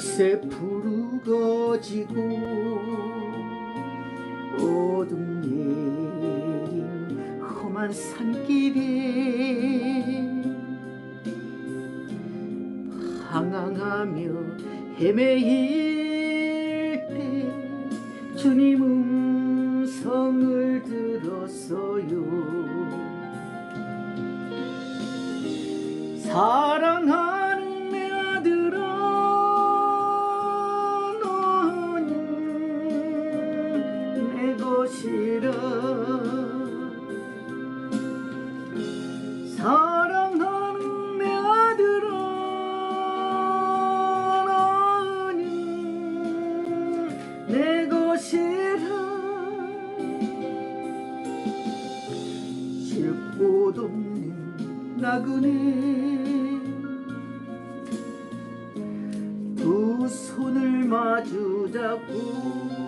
덕새 푸르거지고 어둠 내린 험한 산길에 방황하며 헤매일 때 주님 음성을 들었어요. 사랑하 것이라. 사랑하는 내 아들아 너는 내 것이라. 쉴곳 없는 나그네 두 손을 마주 잡고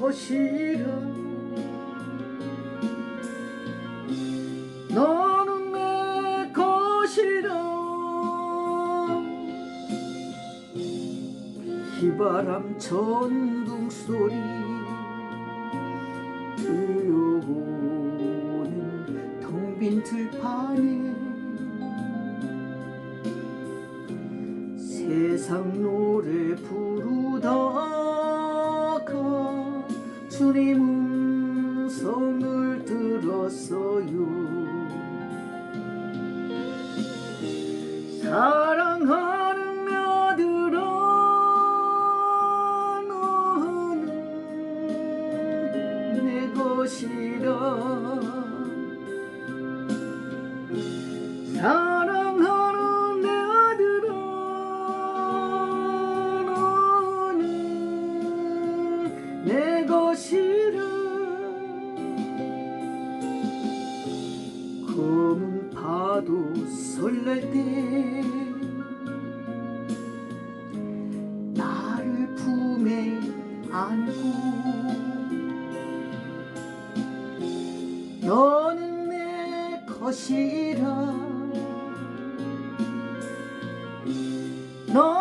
내 것이라 너는 내 것이라 휘바람 전동 소리 들려오는 텅 빈 들판에 세상 노래 부르다가 주님 음성을 들었어요. 사랑하는 내 아들아 너는 내 것이라 내 것이라 검은 파도 설렐 때 나를 품에 안고 너는 내 것이라. 너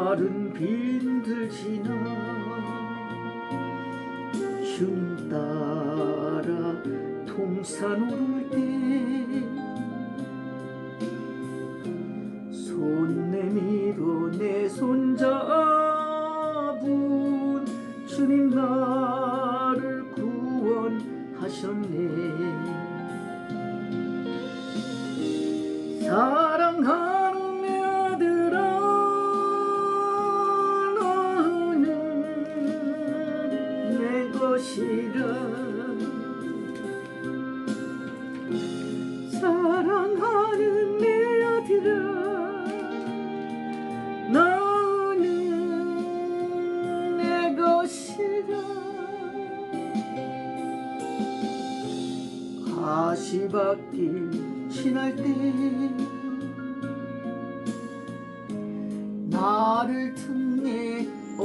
마른 빈들 지나 주님 따라 통산 오를 때 손 내밀어 내 손잡은 주님 나를 구원하셨네 것이라 사랑하는 내 아들아 너는 내 것이라 가시밭길 지날 때 나를 틈내 어